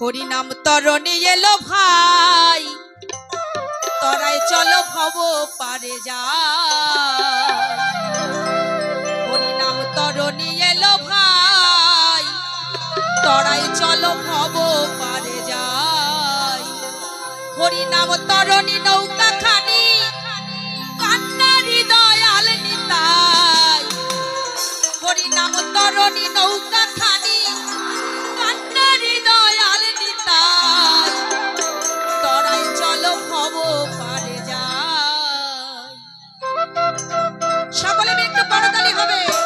হরিনাম তরণী এলো ভাই। তরাই চলো ভব পারে যা হরিনাম তরণী এলো ভাই। তরাই চলো ভব পারে যাই। হরিনাম তরণী নৌকা খানি কান্নারি দয়াল নিতাই। হরিনাম তরণী নৌকা একটা বড় হবে।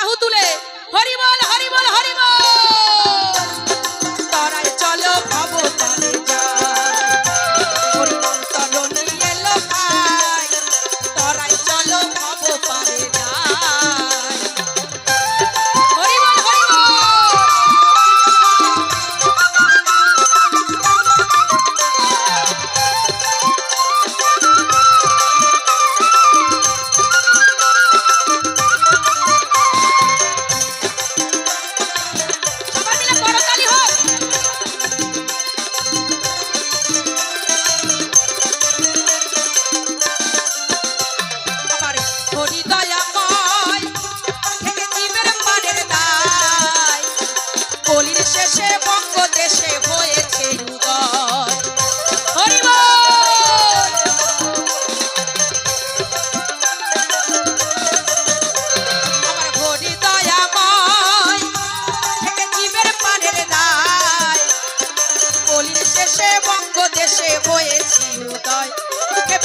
বাহু তুলে। হরিবল হরিবল হরিবল!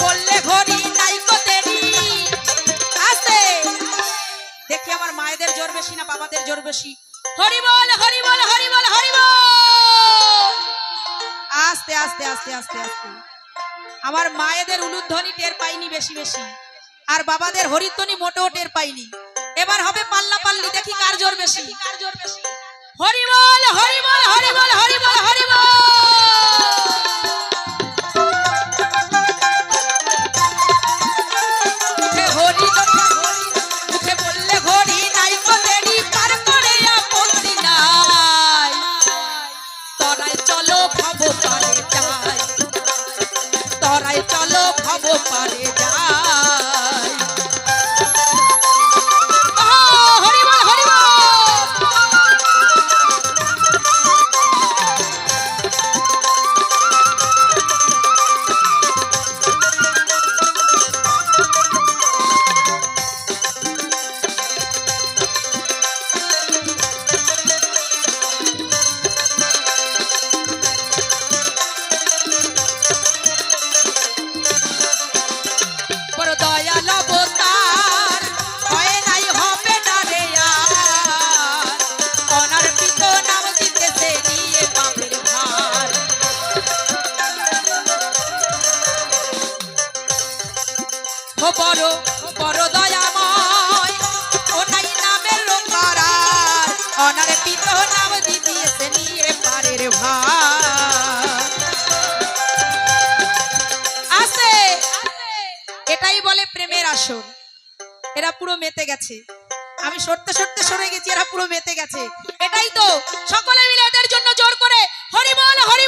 করলে দেখি আমার মায়েদের জোর বেশি না বাবাদের জোর বেশি। হরি বল হরি বল আস্তে আস্তে আস্তে আস্তে আস্তে। আমার মায়েদের উলুধ্বনি টের পাইনি বেশি বেশি। আর বাবাদের হরিধ্বনি মোটেও টের পাইনি। এবার হবে পাল্লা পাল্লি, দেখি কার জোর বেশি। কার জোর বেশি হরি বল হরি বল, হরি বড় বড় দয়াময়। ওনাই নামের লোকারা। অনার পিত নাম দিদিয়েছে নিয়ে পারের আছে। এটাই বলে প্রেমের আসন এরা পুরো মেতে গেছে। আমি সরতে সরতে সরে গেছি, এরা পুরো মেতে গেছে। এটাই তো। সকলে মিলে এদের জন্য জোর করে হরিবল হরি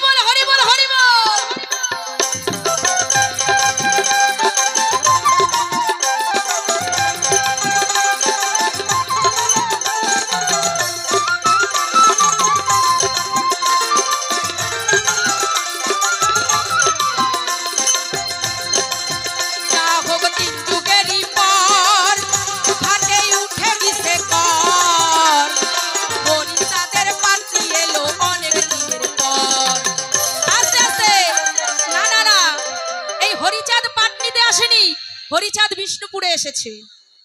হরিচাঁদ বিষ্ণুপুরে এসেছে।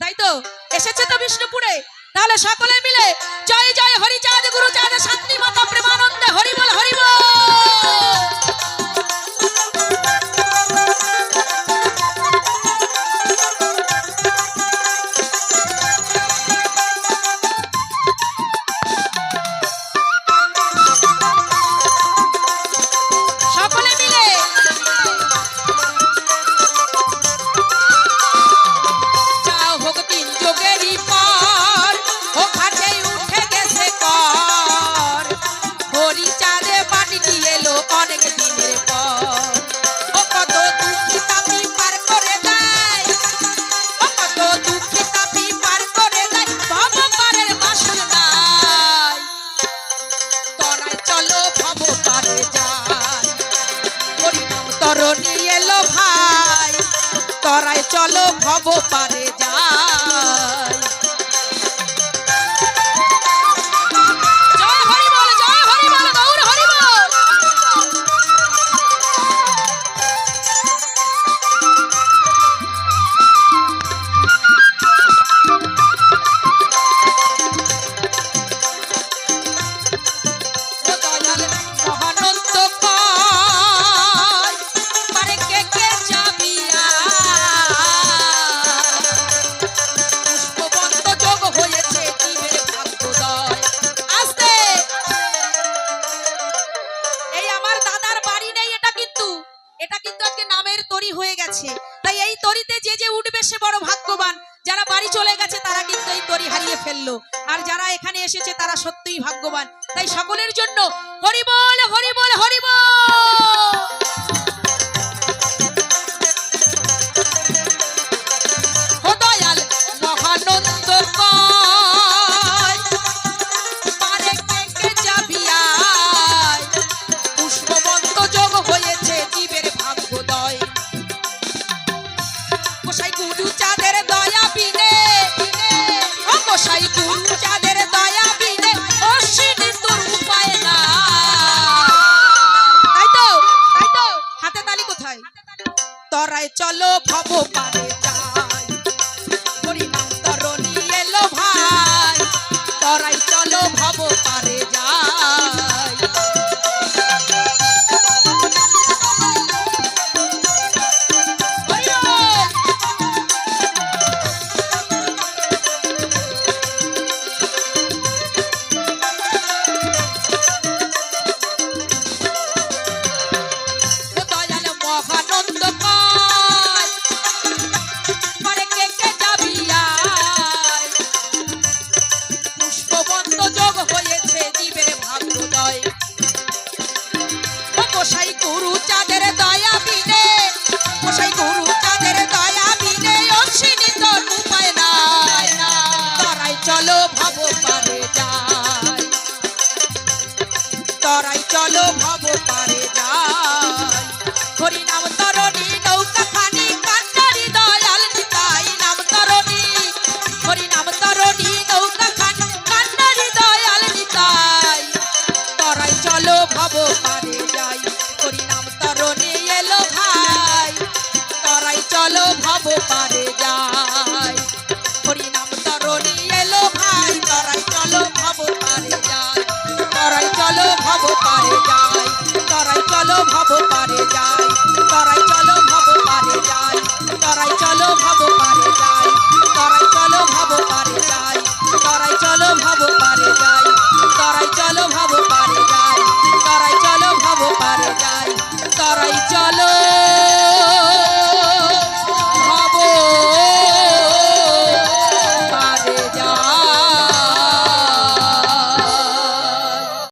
তাই তো? এসেছে তো বিষ্ণুপুরে? তাহলে সকলে মিলে জয় জয় হরিচাঁদ, গুরুচাঁদ, শান্তি মাতা, প্রেমানন্দে হরিবল হরিবল! চলো ভব পারে যায় এটা কিন্তু আজকে নামের তরি হয়ে গেছে। তাই এই তরিতে যে যে উঠবে সে বড় ভাগ্যবান। যারা বাড়ি চলে গেছে, তারা কিন্তু এই তরি হারিয়ে ফেলল। আর যারা এখানে এসেছে, তারা সত্যিই ভাগ্যবান। তাই সকলের জন্য হরিবল হরিবল হরিবল! তরাই চলো ভব পারে যায় হরি নাম তরণী নৌকা খানি কান্ডারি দয়াল নিতাই নাম তরণী। হরি নাম তরণী নৌকা খানি কান্ডারি দয়াল নিতাই। তরাই চলো ভব পারে যাই। হরি নাম তরণী এলো ভাই। তরাই চলো ভব পারে চলো ভব পারে যাই। তরাই চলো ভব পারে যাই। তরাই চলো ভব